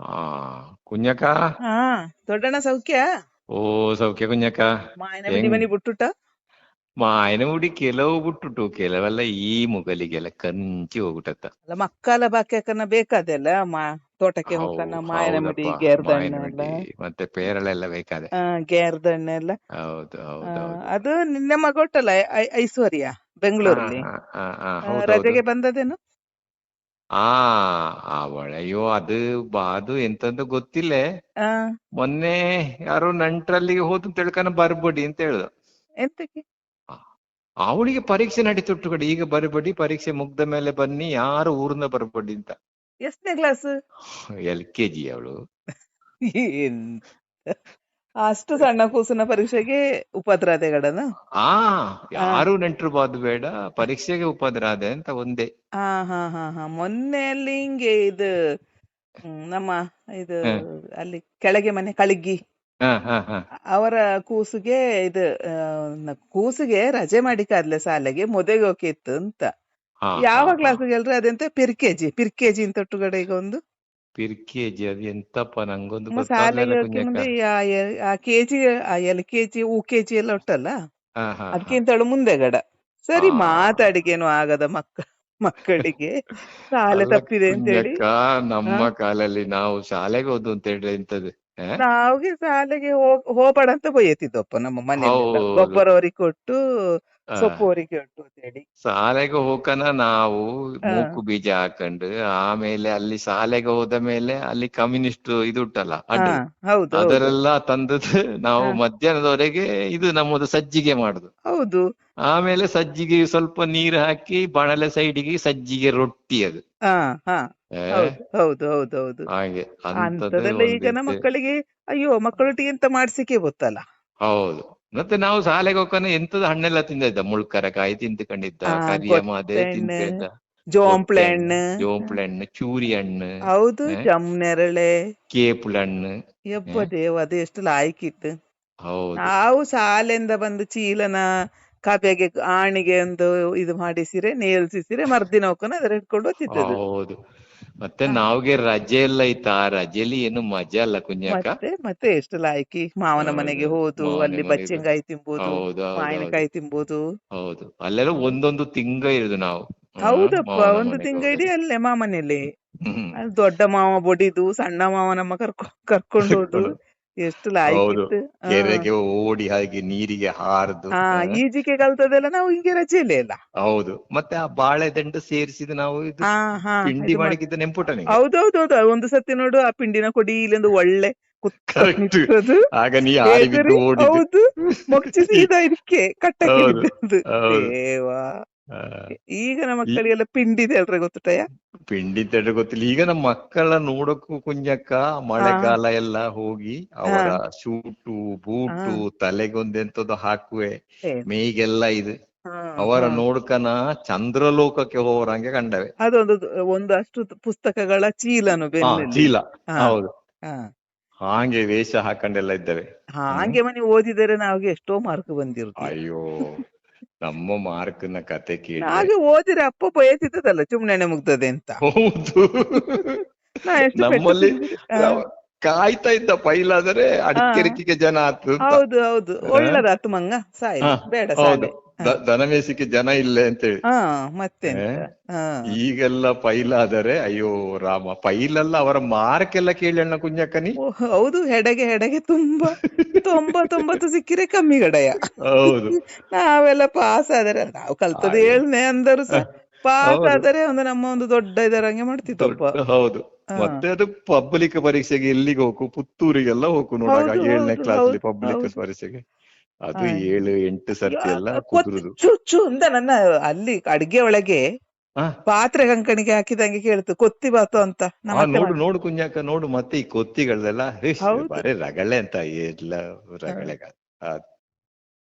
ಆ കുഞ്ഞക്ക ಆ ದೊಡ್ಡಣ್ಣ ಸೌಖ್ಯ? ಓ ಸೌಖ್ಯ ಕುഞ്ഞಕ್ಕ ಮಾಯನ ಹೆಂಗ್- ಮನಿ ಬಿಟ್ಟುಟ? ಮಾಯನ ಮುಡಿ ಕೆಲವು ಬಿಟ್ಟುಟು ಕೆಲವೆಲ್ಲ ಈ ಮುಗಲಿಗೆಲ್ಲ ಕಂಚಿ ಹೋಗ್ಬಿಟ್ಟತ್ತ. ಅಲ್ಲ ಮಕ್ಕಳ ಬಾಕ್ಯಕ್ಕನ್ನ ಬೇಕಾದೆಲ್ಲ ಮಾ ತೋಟಕ್ಕೆ ಹೋಗ್ತಾನ ಮಾಯನ ಮಡಿ ಹೌದಪ್ಪ, ಎಲ್ಲ. ಮತ್ತೆ ಪೇರಳೆಲ್ಲ ಬೇಕಾದೆ. ಆ, ಎಲ್ಲ. ಹೌದು ಹೌದು ಅದು ನಿನ್ನೆ ಮಗೊಟ್ಟಲ್ಲ ಐ- ಐಶ್ವರ್ಯ ಬೆಂಗಳೂರಲ್ಲಿ. ಆ, ಹೌದು, ರಜೆಗೆ ಬಂದದೇನು ಆ ಅವಳ ಅಯ್ಯೋ ಅದು ಬಾದು ಎಂತಂದು ಗೊತ್ತಿಲ್ಲ. ಆ, ಮೊನ್ನೆ ಯಾರೋ ನಂಟ್ರಲ್ಲಿಗೆ ಹೋದ್ ತಿಳ್ಕನ ಬರ್ಬೇಡಿ ಅಂತ ಹೇಳುದು. ಎಂತಕ್ಕೆ? ಅವಳಿಗೆ ಪರೀಕ್ಷೆ ನಡೀತುಟ್ಟು ಕಡೆ ಈಗ ಬರಬೇಡಿ ಪರೀಕ್ಷೆ ಮುಗ್ದ ಮೇಲೆ ಬನ್ನಿ ಯಾರು ಊರಿಂದ ಬರ್ಬೇಡಿ ಅಂತ. ಎಷ್ಟನೇ ಕ್ಲಾಸ್ ಎಲ್ ಕೆ ಜಿ ಅವಳು ಅಷ್ಟು ಸಣ್ಣ ಕೂಸಿನ ಪರೀಕ್ಷೆಗೆ ಉಪದ್ರಾದೆಗಡನ ಆ ಯಾರು ನೆಂಟರು ಬಾದು ಬೇಡ. ಪರೀಕ್ಷೆಗೆ ಉಪದ್ರಾದೆ ಅಂತ ಒಂದೇ. ಹಾ ಹಾ ಹಾ ಹಾ. ಮೊನ್ನೆ ಅಲ್ಲಿ ಹಿಂಗೆ ಇದು ನಮ್ಮ ಇದು ಅಲ್ಲಿ ಕೆಳಗೆ ಮನೆ ಕಳಿಗಿ ಹ ಹ ಹ. ಅವರ ಕೂಸಿಗೆ ಇದು ಕೂಸಿಗೆ ರಜೆ ಮಾಡಿಕಾದ್ಲೆ ಶಾಲೆಗೆ ಮದುವೆಗೆ ಹೋಗಿತ್ತು ಅಂತ. ಯಾವ ಕ್ಲಾಸ್ಗೆ ಕ್ಲಾಸ್ಗೆ ಅಲ್ರಿ ಅದೆಂತ? ಪಿರ್ಕೆಜಿ ಪಿರ್ಕೆಜಿ ಅಂತ ಒಟ್ಟುಗಡೆ ಈಗ ಒಂದು? పెరికేజీ అది ఎంత ಪಾ ನಂಗೊಂದು ನಮ್ಮ ಶಾಲೆಗೆ ಗೊತ್ತಾಗ್ಲಿಲ್ಲ ಆ K G L K G U ಎಲ್ಲ ಉಂಟಲ್ಲ? ಹಾ ಹಾ ಮುಂದೆ ಗಡ. ಸರಿ ಆ. ಮಾತಾಡಿಗೇನು ಆಗದ ಮಕ್ಕ ಮಕ್ಕಳಿಗೆ? ಶಾಲೆ ಅಲ್ಲ ತಪ್ಪಿದೆ ಅಂತೇಳಿ ಕುಂಜಕ್ಕ ನಮ್ಮ ಕಾಲಲ್ಲಿ ನಾವು ಶಾಲೆಗೆ ಹೋದ್ದು ಅಂತ ಹೇಳಿದ್ರೆ ಇಂಥದ್ದು ಆ? ಶಾಲೆಗೆ ಹೋಗ್ ಹೋಗ್ಬೇಡ ಅಂತ ಬೈಯತ್ತಿದ್ದಪ್ಪ ನಮ್ಮ ಮನೆಯಲ್ಲಿ ಹೌದು. ಗೊಬ್ಬರ ಕೊಟ್ಟು ಸೊಪ್ಪು ಉಂಟು ಅಂತೇಳಿ ಶಾಲೆಗೆ ಹೋಗನ ನಾವು ಮೂಕು ಬೀಜ ಹಾಕೊಂಡು ಆಮೇಲೆ ಅಲ್ಲಿ ಶಾಲೆಗೆ ಹೋದ ಮೇಲೆ ಅಲ್ಲಿ ಕಮ್ಯುನಿಸ್ಟ್ ಇದು ಉಂಟಲ್ಲ ಹಾ ಅಡ್ಡು ಹೌದು ಹೌದು. ಅದರೆಲ್ಲ ತಂದದ್ದು ನಾವು. ಮಧ್ಯಾಹ್ನದವರೆಗೆ ಇದು ನಮ್ಮದು ಸಜ್ಜಿಗೆ ಮಾಡುದು. ಹೌದು. ಆಮೇಲೆ ಸಜ್ಜಿಗೆ ಸ್ವಲ್ಪ ನೀರು ಹಾಕಿ ಬಾಣಲೆ ಸೈಡಿಗೆ ಸಜ್ಜಿಗೆ ರೊಟ್ಟಿ ಅದು. ಹೌದು ಹೌದು ಹೌದು ಹೌದು. ಹಾಗೆ ಅಂತದೆಲ್ಲ ಈಗಿನ. ಮಕ್ಕಳಿಗೆ ಅಯ್ಯೋ ಮಕ್ಕಳೊಟ್ಟಿಗೆ ಎಂತ ಮಾಡ್ಸಿಕೆ ಗೊತ್ತಲ್ಲ. ಹೌದು. ಮತ್ತೆ ನಾವು ಶಾಲೆಗೆ ಹೋಗ್ತಾನೆ ಎಂತದ ಹಣ್ಣೆಲ್ಲ ತಿಂದಿದ್ದ? ಮುಳ್ಕರಕಾಯಿ ತಿಂದ್ಕೊಂಡಿದ್ದ ಕರಿಯಮ್ಮ ಅದೇ ತಿಂತಿದ್ದ ಜೋಂಪ್ಳೆ ಹಣ್ಣು ಜೋಂಪ್ಳೆ ಹಣ್ಣು ಚೂರಿ ಹಣ್ಣು ಹೌದು ಜಮ್ ನೆರಳೆ ಕೇಪುಳ ಹಣ್ಣು ಯಪ್ಪ ದೇವ ಅದು ಎಷ್ಟು ಲಾಯ್ಕಿತ್ತು. ಹೌದು. ನಾವು ಶಾಲೆಯಿಂದ ಬಂದು ಚೀಲನ ಕಾಪಿಯಾಗಿ ಆಣಿಗೆ ಒಂದು ಇದು ಮಾಡಿಸಿರೆ ನೇಲ್ಸಿಸಿರೆ ಮರ್ದಿನ ಹೋಗ್ಕೊಂಡು ಅದ್ರ ಹಿಡ್ಕೊಂಡು ಹೌದು. ಮತ್ತೆ. ನಾವ್ಗೆ ರಜೆ ಎಲ್ಲ ಆಯ್ತಾ? ರಜೆಲಿ ಏನು ಮಜಾ ಅಲ್ಲ ಕುಂಜಾಕ ಮತ್ತೆ ಮತ್ತೆ ಎಷ್ಟು ಲಾಯ್ಕಿ ಮಾವನ ಹೌದು. ಮನೆಗೆ ಹೋದು ಮಾವನ ಅಲ್ಲಿ ಮನೆಗೆ ಬಚ್ಚೆಂಗಾಯಿ ತಿಂಬೋದು ಹೌದು ಮಾವಿನಕಾಯಿ ತಿಂಬೋದು. ಹೌದು ಅಲ್ಲೆಲ್ಲ ಒಂದೊಂದು ತಿಂಗ ಇರುದು ನಾವು. ಹೌದಪ್ಪ ಮಾವನ ಒಂದು ಮನೆಗೆ ತಿಂಗಳ ಇಡೀ ಅಲ್ಲೇ ಮಾಮನೆಯಲ್ಲಿ. ಹ್ಮ್. ಅಲ್ಲಿ ದೊಡ್ಡ ಮಾವ ಬೊಡಿದು ಸಣ್ಣ ಮಾವ ನಮ್ಮ ಕರ್ಕೊ ಕರ್ಕೊಂಡು ಎಷ್ಟು ಲಾಯ್ಕಿತ್ತು. ಕೆರೆಗೆ ಓಡಿ ಹಾಗೆ ನೀರಿಗೆ ಹಾರದು. ಈಜಿಕೆ ಕಲ್ತದೆಲ್ಲ ನಾವು ಹೀಗೆ ರಜೆಯಲ್ಲೇ ಇಲ್ಲ ಹೌದು. ಮತ್ತೆ ಆ ಬಾಳೆ ದಂಡು ಸೇರಿಸಿದ ನಾವು ಪಿಂಡಿ ಇದು ಮಾಡ್- ಮಾಡಿಗಿದ್ದ ನೆಂಪುಟ ಹೌದೌದು ಒಂದು ಸತಿ ನೋಡು ಆ ಪಿಂಡಿನ ಕೊಡಿ ಇಲ್ಲೊಂದು ಒಳ್ಳೆ. ಆಗ ನೀ ಹೌದು. ಮೊಗ್ಚಿ ಸೀದಾ ಇದಕ್ಕೆ ಕಟ್ಟಕ್ಕೆ ದೇವಾ ಈಗಿನ ಮಕ್ಕಳಿಗೆಲ್ಲ ಪಿಂಡಿದೆ ಅಲ್ರ ಗೊತ್ತುಟಯ ಪಿಂಡಿ ತಡ ಗೊತ್ತಿಲ್ಲ. ಈಗ ನಮ್ಮ ಮಕ್ಕಳ ನೋಡಕ್ಕೂ ಕುಂಜಕ್ಕ ಮಳೆಗಾಲ ಎಲ್ಲ ಹೋಗಿ ಅವರ ಶೂಟು ಬೂಟು ತಲೆಗೊಂದೆಂತದ್ದು ಹಾಕುವೆ ಮೇಗೆಲ್ಲ ಇದೆ. ಅವರ ನೋಡ್ಕನ ಚಂದ್ರಲೋಕಕ್ಕೆ ಹೋರಂಗೆ ಕಂಡವೆ. ಅದೊಂದು ಒಂದು ಅಷ್ಟು ಪುಸ್ತಕಗಳ ಚೀಲನು ಚೀಲ. ಹೌದು. ಹಾಗೆ ವೇಷ ಹಾಕೊಂಡೆಲ್ಲ ಇದ್ದವೆ. ಹಾಗೆ ಮನೆ ಓದಿದರೆ ನಾವ್ ಎಷ್ಟೋ ಮಾರ್ಕ್ ಬಂದಿರುತ್ತೆ. ಅಯ್ಯೋ. ನಮ್ಮ ಮಾರ್ಕ್ನ ಕತೆ ಕೇಳಿ. ಹಾಗೆ ಓದಿದ್ರೆ ಅಪ್ಪ ಬಯಸಿದ್ದದಲ್ಲ ಸುಮ್ನೆ ಮುಗ್ತದೆ ಅಂತ. ಹೌದು. ನಮ್ಮಲ್ಲಿ. ಕಾಯ್ತಾ ಇದ್ದ ಪೈಲಾದರೆ ಅಡಿಕೆರಿಕೆಗೆ ಜನ ಆತು. ಹೌದು ಹೌದು. ಒಳ್ಳೆದಾತು ಮಂಗ ಸಾಯಿ ಬೇಡ ಹೌದು. ದ- ದನಮೇಸಿಕೆ ಜನ ಇಲ್ಲ ಅಂತೇಳಿ. ಮತ್ತೆ ಈಗೆಲ್ಲ ಪೈಲಾದರೆ ಅಯ್ಯೋ ರಾಮ ಪೈಲಲ್ಲ ಅವರ ಮಾರ್ಕ್ ಎಲ್ಲ ಕೇಳಿ ಅಣ್ಣ ಕುಂಜಕ್ಕನಿ. ಹೌದು ಹೆಡಗೆ ಹೆಡಗೆ ತುಂಬಾ ತೊಂಬತ್ತೊಂಬತ್ತು ಸಿಕ್ಕಿರೆ ಕಮ್ಮಿ ಗಡಯ. ಹೌದು. ನಾವೆಲ್ಲ ಪಾಸ್ ಆದರೆ ನಾವು ಕಲ್ತದ್ದು ಹೇಳ್ನೆ ಏಳ್ನೆ ಅಂದರು ಪಾಸ್. ಆದರೆ ಒಂದು ನಮ್ಮ ಒಂದು ದೊಡ್ಡ ಇದರಂಗೆ ಮಾಡ್ತಿತ್ತಪ್ಪ ದೊಡ್ಡ ಹೌದು. ಮತ್ತೆ ಅದು ಪಬ್ಲಿಕ್ ಪರೀಕ್ಷೆಗೆ ಎಲ್ಲಿಗೆ ಹೋಗು? ಪುತ್ತೂರಿಗೆಲ್ಲ ಹೋಗು ನೋಡಾಗ ಏಳನೇ ಕ್ಲಾಸ್ ಪಬ್ಲಿಕ್ ಪರೀಕ್ಷೆಗೆ. ಅದು. ಏಳು ಎಂಟು ಸರ್ತಿ ಎಲ್ಲ ಚುಚ್ಚು ಕುದುರುದು. ಅಂತ ನನ್ನ ಅಲ್ಲಿ ಅಡಿಗೆ ಒಳಗೆ ಪಾತ್ರೆ ಕಂಕಣಿಗೆ ಹಾಕಿದಂಗೆ ಕೇಳ್ತು ಕೊತ್ತಿ ಬಾತು ಅಂತ. ನೋಡು ನೋಡು ಕುಂಜಾಕ ನೋಡು ಮತ್ತೆ ಈ ಕೊತ್ತಿಗಳದೆಲ್ಲ ಬರೀ ರಗಳೆ ಅಂತ ಎಲ್ಲ ರಗಳೆ